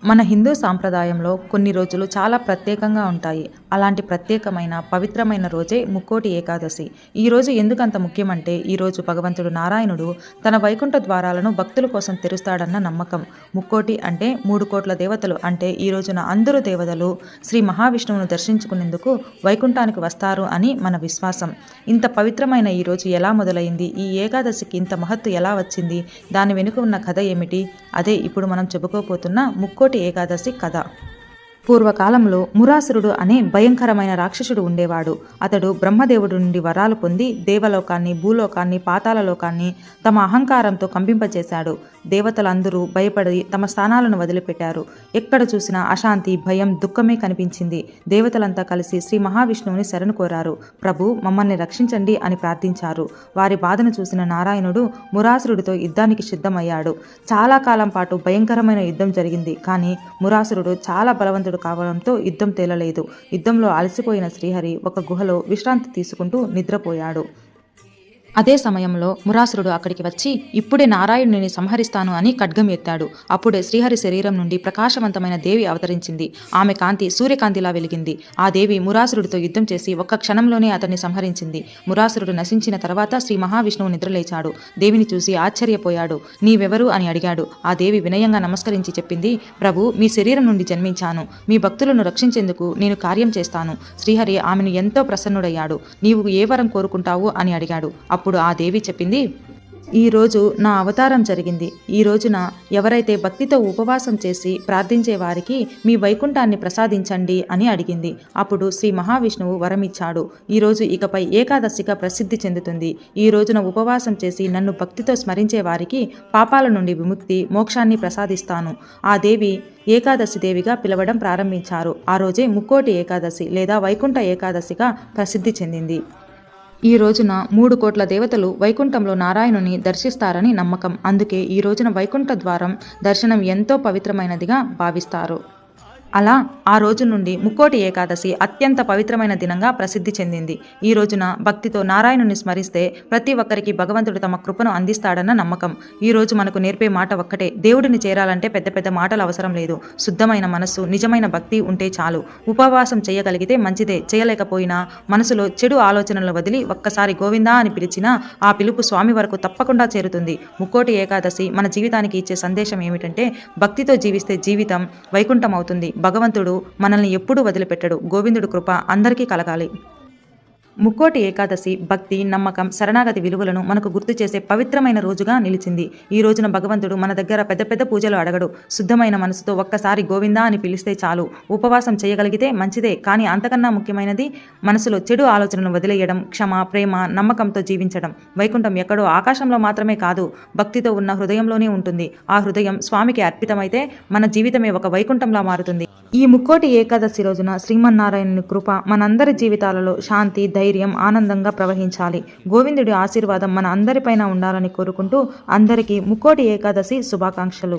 మన హిందూ సాంప్రదాయంలో కొన్ని రోజులు చాలా ప్రత్యేకంగా ఉంటాయి. అలాంటి ప్రత్యేకమైన పవిత్రమైన రోజే ముక్కోటి ఏకాదశి. ఈ రోజు ఎందుకంత ముఖ్యమంటే ఈ రోజు భగవంతుడు నారాయణుడు తన వైకుంఠ ద్వారాలను భక్తుల కోసం తెరుస్తాడన్న నమ్మకం. ముక్కోటి అంటే మూడు కోట్ల దేవతలు. అంటే ఈ రోజున అందరూ దేవతలు శ్రీ మహావిష్ణువును దర్శించుకునేందుకు వైకుంఠానికి వస్తారు అని మన విశ్వాసం. ఇంత పవిత్రమైన ఈ రోజు ఎలా మొదలైంది? ఈ ఏకాదశికి ఇంత మహత్తు ఎలా వచ్చింది? దాని వెనుక ఉన్న కథ ఏమిటి? అదే ఇప్పుడు మనం చెప్పుకోపోతున్న ముక్కోటి ఏకాదశి కథ. పూర్వకాలంలో మురాసురుడు అనే భయంకరమైన రాక్షసుడు ఉండేవాడు. అతడు బ్రహ్మదేవుడు నుండి వరాలు పొంది దేవలోకాన్ని భూలోకాన్ని పాతాలలోకాన్ని తమ అహంకారంతో కంపింపచేశాడు దేవతలందరూ భయపడి తమ స్థానాలను వదిలిపెట్టారు. ఎక్కడ చూసినా అశాంతి భయం దుఃఖమే కనిపించింది. దేవతలంతా కలిసి శ్రీ మహావిష్ణువుని శరణు కోరారు. ప్రభు మమ్మల్ని రక్షించండి అని ప్రార్థించారు. వారి బాధను చూసిన నారాయణుడు మురాసురుడితో యుద్ధానికి సిద్ధమయ్యాడు. చాలా కాలం పాటు భయంకరమైన యుద్ధం జరిగింది. కానీ మురాసురుడు చాలా బలవంతుడు కావడంతో యుద్ధం తేలలేదు. యుద్ధంలో అలసిపోయిన శ్రీహరి ఒక గుహలో విశ్రాంతి తీసుకుంటూ నిద్రపోయాడు. అదే సమయంలో మురాసురుడు అక్కడికి వచ్చి ఇప్పుడే నారాయణుని సంహరిస్తాను అని ఖడ్గం ఎత్తాడు. అప్పుడే శ్రీహరి శరీరం నుండి ప్రకాశవంతమైన దేవి అవతరించింది. ఆమె కాంతి సూర్యకాంతిలా వెలిగింది. ఆ దేవి మురాసురుడితో యుద్ధం చేసి ఒక్క క్షణంలోనే అతన్ని సంహరించింది. మురాసురుడు నశించిన తర్వాత శ్రీ మహావిష్ణువు నిద్రలేచాడు. దేవిని చూసి ఆశ్చర్యపోయాడు. నీవెవరు? అని అడిగాడు. ఆ దేవి వినయంగా నమస్కరించి చెప్పింది ప్రభు మీ శరీరం నుండి జన్మించాను. మీ భక్తులను రక్షించేందుకు నేను కార్యం చేస్తాను. శ్రీహరి ఆమెను ఎంతో ప్రసన్నుడయ్యాడు. నీవు ఏ వరం కోరుకుంటావు? అని అడిగాడు. అప్పుడు ఆ దేవి చెప్పింది ఈరోజు నా అవతారం జరిగింది. ఈ రోజున ఎవరైతే భక్తితో ఉపవాసం చేసి ప్రార్థించే వారికి మీ వైకుంఠాన్ని ప్రసాదించండి అని అడిగింది. అప్పుడు శ్రీ మహావిష్ణువు వరమిచ్చాడు. ఈరోజు ఇకపై ఏకాదశిగా ప్రసిద్ధి చెందుతుంది. ఈ రోజున ఉపవాసం చేసి నన్ను భక్తితో స్మరించే వారికి పాపాల నుండి విముక్తి మోక్షాన్ని ప్రసాదిస్తాను. ఆ దేవి ఏకాదశి దేవిగా పిలవడం ప్రారంభించారు. ఆ రోజే ముక్కోటి ఏకాదశి లేదా వైకుంఠ ఏకాదశిగా ప్రసిద్ధి చెందింది. ఈ రోజున మూడు కోట్ల దేవతలు వైకుంఠంలో నారాయణుని దర్శిస్తారని నమ్మకం. అందుకే ఈ రోజున వైకుంఠ ద్వారం దర్శనం ఎంతో పవిత్రమైనదిగా భావిస్తారు. అలా ఆ రోజు నుండి ముక్కోటి ఏకాదశి అత్యంత పవిత్రమైన దినంగా ప్రసిద్ధి చెందింది. ఈ రోజున భక్తితో నారాయణుని స్మరిస్తే ప్రతి ఒక్కరికి భగవంతుడు తమ కృపను అందిస్తాడన్న నమ్మకం. ఈ రోజు మనకు నేర్పే మాట ఒక్కటే దేవుడిని చేరాలంటే పెద్ద పెద్ద మాటలు అవసరం లేదు. శుద్ధమైన మనస్సు నిజమైన భక్తి ఉంటే చాలు. ఉపవాసం చేయగలిగితే మంచిదే చేయలేకపోయినా మనసులో చెడు ఆలోచనలు వదిలి ఒక్కసారి గోవిందా అని పిలిచినా ఆ పిలుపు స్వామి వరకు తప్పకుండా చేరుతుంది. ముక్కోటి ఏకాదశి మన జీవితానికి ఇచ్చే సందేశం ఏమిటంటే భక్తితో జీవిస్తే జీవితం వైకుంఠం అవుతుంది భగవంతుడు మనల్ని ఎప్పుడూ వదిలిపెట్టడు. గోవిందుడు కృప అందరికీ కలగాలి. ముక్కోటి ఏకాదశి భక్తి నమ్మకం శరణాగతి విలువలను మనకు గుర్తు చేసే పవిత్రమైన రోజుగా నిలిచింది. ఈ రోజున భగవంతుడు మన దగ్గర పెద్ద పెద్ద పూజలు అడగడు. శుద్ధమైన మనసుతో ఒక్కసారి గోవిందా అని పిలిస్తే చాలు. ఉపవాసం చేయగలిగితే మంచిదే కానీ అంతకన్నా ముఖ్యమైనది మనసులో చెడు ఆలోచనను వదిలేయడం క్షమ ప్రేమ నమ్మకంతో జీవించడం. వైకుంఠం ఎక్కడో ఆకాశంలో మాత్రమే కాదు భక్తితో ఉన్న హృదయంలోనే ఉంటుంది. ఆ హృదయం స్వామికి అర్పితమైతే మన జీవితమే ఒక వైకుంఠంలా మారుతుంది. ఈ ముక్కోటి ఏకాదశి రోజున శ్రీమన్నారాయణుని కృప మనందరి జీవితాలలో శాంతి ధైర్యం ఆనందంగా ప్రవహించాలి. గోవిందుడి ఆశీర్వాదం మన అందరిపైన ఉండాలని కోరుకుంటూ అందరికీ ముక్కోటి ఏకాదశి శుభాకాంక్షలు.